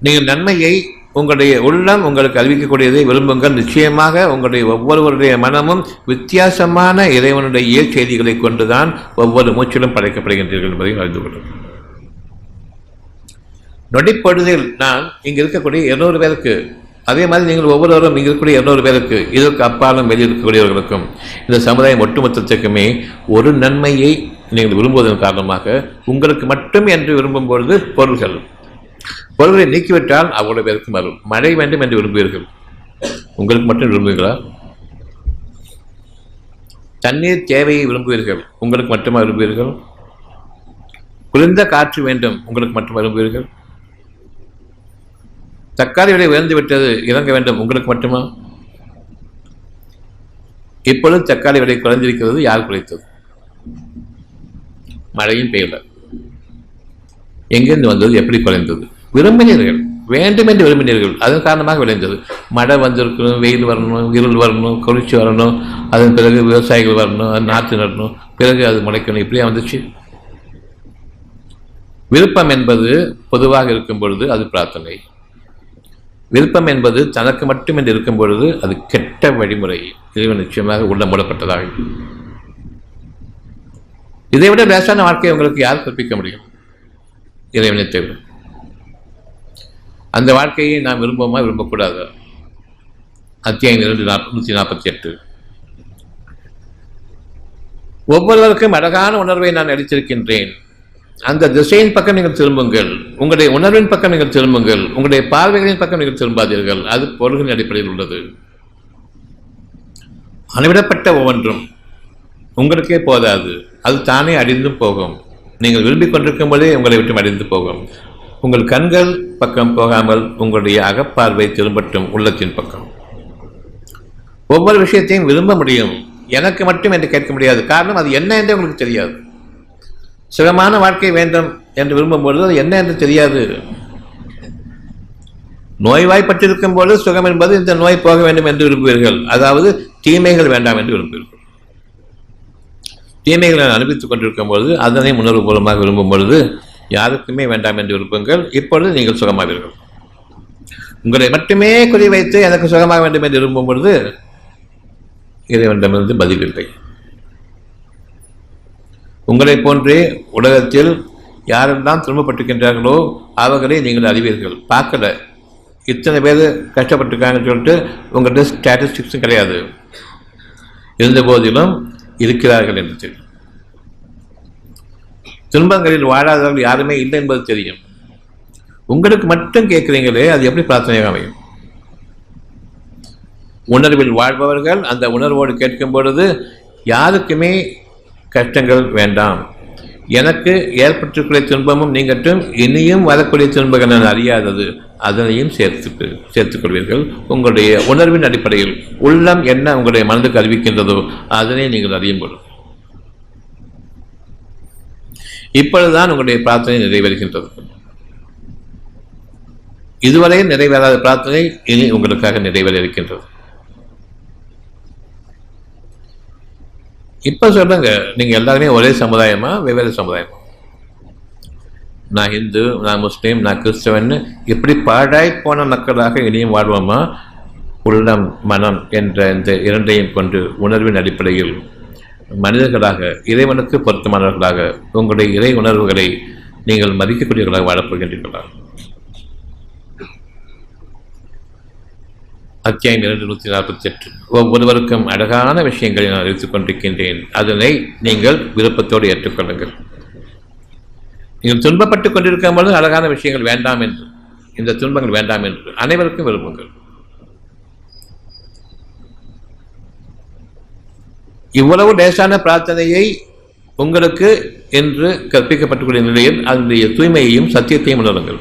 நீங்கள் நன்மையை உங்களுடைய உள்ளம் உங்களுக்கு அறிவிக்கக்கூடியதை விரும்புங்கள். நிச்சயமாக உங்களுடைய ஒவ்வொருவருடைய மனமும் வித்தியாசமான இறைவனுடைய செய்திகளை கொண்டுதான் ஒவ்வொரு மூச்சிலும் படைக்கப்படுகின்றீர்கள் என்பதையும் அறிந்து கொள்ளும் நொடிப்பொழுதில் நான் இங்கு இருக்கக்கூடிய இருநூறு பேருக்கு அதே மாதிரி நீங்கள் ஒவ்வொருவரும் இங்கே இருக்கக்கூடிய இருநூறு பேருக்கு இதற்கு அப்பாலும் வெளியே இருக்கக்கூடியவர்களுக்கும் இந்த சமுதாயம் ஒட்டுமொத்தத்துக்குமே ஒரு நன்மையை நீங்கள் விரும்புவதன் காரணமாக உங்களுக்கு மட்டும் என்று விரும்பும் பொழுது பொருள்கள் பொருள்களை நீக்கிவிட்டால் அவ்வளவு பேருக்கு வரும் மழை வேண்டும் என்று விரும்புவீர்கள். உங்களுக்கு மட்டும் விரும்புவீர்களா? தண்ணீர் தேவையை விரும்புவீர்கள். உங்களுக்கு மட்டுமா விரும்புவீர்கள்? குளிர்ந்த காற்று வேண்டும். உங்களுக்கு மட்டும் விரும்புவீர்கள்? தக்காளி விலை உயர்ந்து விட்டது. இறங்க வேண்டும். உங்களுக்கு மட்டுமா? இப்பொழுது தக்காளி விலை குறைந்திருக்கிறது. யார் குறைத்தது? மழையும் பெய்யல எங்கிருந்து வந்தது? எப்படி குறைந்தது? விரும்பினீர்கள் வேண்டும் என்று விரும்பினீர்கள். அதன் காரணமாக விளைந்தது மழை வந்திருக்கணும் வெயில் வரணும் இருள் வரணும் குளிர்ச்சி வரணும் அதன் பிறகு விவசாயிகள் வரணும் அது நாற்று நடணும் பிறகு அது முளைக்கணும் இப்படியே வந்துச்சு? விருப்பம் என்பது பொதுவாக இருக்கும் பொழுது அது பிரார்த்தனை. விருப்பம் என்பது தனக்கு மட்டும் என்று இருக்கும் பொழுது அது கெட்ட வழிமுறை. இறைவன் நிச்சயமாக உள்ள மூடப்பட்டதாக இதை விட வாழ்க்கையை உங்களுக்கு யார் கற்பிக்க முடியும்? இறைவனை தேவை அந்த வாழ்க்கையை நாம் விரும்புவோமா? விரும்பக்கூடாது. அத்தியாயம் இரண்டு நாற்ப நூற்றி நாற்பத்தி எட்டு ஒவ்வொருவருக்கும் அழகான உணர்வை நான் அளித்திருக்கின்றேன். அந்த திசையின் பக்கம் நீங்கள் திரும்புங்கள். உங்களுடைய உணர்வின் பக்கம் நீங்கள் திரும்புங்கள். உங்களுடைய பார்வைகளின் பக்கம் நீங்கள் திரும்பாதீர்கள். அது பொருள்களின் அடிப்படையில் உள்ளது. அளவிடப்பட்ட ஒவ்வொன்றும் உங்களுக்கே போதாது. அது தானே அடிந்தும் போகும். நீங்கள் விரும்பிக் கொண்டிருக்கும் போதே உங்களை விட்டு அடிந்து போகும். உங்கள் கண்கள் பக்கம் போகாமல் உங்களுடைய அகப்பார்வை திரும்பட்டும் உள்ளத்தின் பக்கம். ஒவ்வொரு விஷயத்தையும் விரும்ப முடியும். எனக்கு மட்டும் என்று கேட்க முடியாது. காரணம் அது என்ன என்று உங்களுக்கு தெரியாது. சுகமான வாழ்க்கை வேண்டும் என்று விரும்பும் பொழுது அது என்ன என்று தெரியாது. நோய்வாய்ப்பட்டிருக்கும் போது சுகம் என்பது இந்த நோய் போக வேண்டும் என்று விரும்புவீர்கள். அதாவது தீமைகள் வேண்டாம் என்று விரும்புவீர்கள். தீமைகளை அனுபவித்துக் கொண்டிருக்கும் பொழுது அதனை உணர்வுபூர்வமாக விரும்பும் பொழுது யாருக்குமே வேண்டாம் என்று விரும்புங்கள். இப்பொழுது நீங்கள் சுகமாவீர்கள். உங்களை மட்டுமே குறிவைத்து எனக்கு சுகமாக வேண்டும் என்று விரும்பும் பொழுது இறைவனிடமிருந்து பதில் இல்லை. உங்களைப் போன்றே உலகத்தில் யாரெல்லாம் திரும்பப்பட்டிருக்கின்றார்களோ அவர்களை நீங்கள் அறிவீர்கள். பார்க்கல. இத்தனை பேர் கஷ்டப்பட்டிருக்காங்கன்னு சொல்லிட்டு உங்கள்கிட்ட ஸ்டாட்டிஸ்டிக்ஸும் கிடையாது. இருந்த போதிலும் இருக்கிறார்கள் என்று தெரியும். துன்பங்களில் வாழாதவர்கள் யாருமே இல்லை என்பது தெரியும். உங்களுக்கு மட்டும் கேட்குறீங்களே அது எப்படி பிரார்த்தனையாக அமையும்? உணர்வில் வாழ்பவர்கள் அந்த உணர்வோடு கேட்கும் பொழுது யாருக்குமே கஷ்டங்கள் வேண்டாம். எனக்கு ஏற்பட்டிருக்கிற துன்பமும் நீங்கட்டும் இனியும் வரக்கூடிய துன்பங்கள் நான் அறியாதது. அதனையும் சேர்த்து சேர்த்துக்கொள்வீர்கள். உங்களுடைய உணர்வின் அடிப்படையில் உள்ளம் என்ன உங்களுடைய மனதுக்கு அறிவிக்கின்றதோ அதனை நீங்கள் அறியும் பொழுது இப்பொழுதுதான் உங்களுடைய பிரார்த்தனை நிறைவேறுகின்றது. இதுவரை நிறைவேறாத பிரார்த்தனை இனி உங்களுக்காக நிறைவேற இருக்கின்றது இப்ப சொல்லுங்க நீங்க எல்லாருமே ஒரே சமுதாயமா வெவ்வேறு சமுதாயமா? நான் இந்து நான் முஸ்லீம் நான் கிறிஸ்தவன் இப்படி பாழாய் போன மக்களாக இனியும் வாழ்வோமா? உள்ளம் மனம் என்ற இந்த இரண்டையும் கொண்டு உணர்வின் அடிப்படையில் மனிதர்களாக இறைவனுக்கு பொருத்தமானவர்களாக உங்களுடைய இறை உணர்வுகளை நீங்கள் மதிக்கக்கூடியவர்களாக வாழப்போகின்றீர்களா அத்தியாயம் இரண்டு நூற்றி நாற்பத்தி எட்டு ஒவ்வொருவருக்கும் அழகான விஷயங்களை நான் எடுத்துக் கொண்டிருக்கின்றேன். அதனை நீங்கள் விருப்பத்தோடு ஏற்றுக்கொள்ளுங்கள். நீங்கள் துன்பப்பட்டுக் கொண்டிருக்கும் பொழுது அழகான விஷயங்கள் வேண்டாம் என்று இந்த துன்பங்கள் வேண்டாம் என்று அனைவருக்கும் விரும்புங்கள். இவ்வளவு லேசான பிரார்த்தனையை உங்களுக்கு என்று கற்பிக்கப்பட்டுள்ள நிலையில் அதனுடைய தூய்மையையும் சத்தியத்தையும் உணருங்கள்.